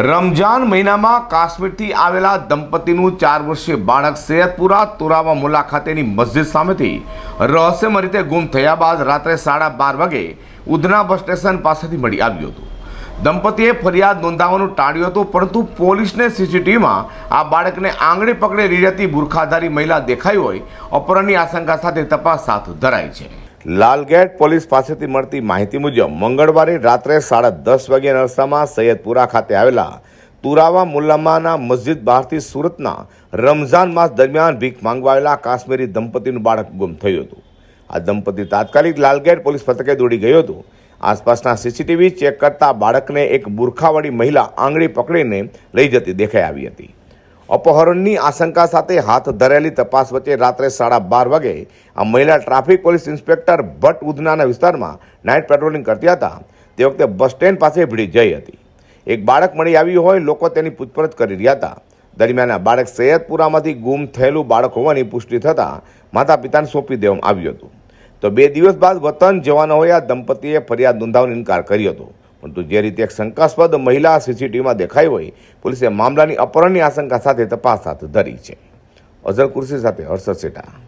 રમજાન મહિનામાં કાશ્મીરથી આવેલા દંપતીનું ચાર વર્ષીય બાળક સૈયદપુરા તુરાવા મુલા ખાતેની મસ્જિદ સામેથી રહસ્યમય રીતે ગુમ થયા બાદ રાત્રે સાડા બાર વાગે ઉધના બસ સ્ટેશન પાસેથી મળી આવ્યું હતું. દંપતીએ ફરિયાદ નોંધાવવાનું ટાળ્યું હતું, પરંતુ પોલીસને સીસીટીવીમાં આ બાળકને આંગળી પકડી રીડતી બુરખાધારી મહિલા દેખાઈ હોય, અપહરણની આશંકા સાથે તપાસ હાથ ધરાઈ છે. લાલગેટ પોલીસ પાસેથી મળતી માહિતી મુજબ, મંગળવારે રાત્રે સાડા દસ વાગ્યાના અરસામાં સૈયદપુરા ખાતે આવેલા તુરાવા મુલ્લામાના મસ્જિદ બહારથી સુરતના રમઝાન માસ દરમિયાન ભીખ માંગવા આવેલા કાશ્મીરી દંપતીનું બાળક ગુમ થયું હતું. આ દંપતી તાત્કાલિક લાલગેટ પોલીસ મથકે દોડી ગયું હતું. આસપાસના સીસીટીવી ચેક કરતા બાળકને એક બુરખાવાળી મહિલા આંગળી પકડીને લઈ જતી દેખાઈ આવી હતી. અપહરણની આશંકા સાથે હાથ ધરેલી તપાસ વચ્ચે રાત્રે સાડા બાર વાગે આ મહિલા ટ્રાફિક પોલીસ ઇન્સ્પેક્ટર ભટ્ટ ઉધનાના વિસ્તારમાં નાઇટ પેટ્રોલિંગ કરતી હતા. તે વખતે બસ સ્ટેન્ડ પાસે ભીડી જઈ હતી. એક બાળક મળી આવ્યું હોય, લોકો તેની પૂછપરછ કરી રહ્યા હતા. દરમિયાન આ બાળક સૈયદપુરામાંથી ગુમ થયેલું બાળક હોવાની પુષ્ટિ થતાં માતા પિતાને સોંપી દેવામાં આવ્યું હતું. તો બે દિવસ બાદ વતન જવાનો હોય આ દંપતીએ ફરિયાદ નોંધાવવાનો ઇનકાર કર્યો હતો. પરંતુ જે રીતે એક શંકાસ્પદ મહિલા સીસીટીવીમાં દેખાઈ હોય, પોલીસે મામલાની અપહરણની આશંકા સાથે તપાસ હાથ ધરી છે. અઝર કુર્સી સાથે હર્ષદ સેટા.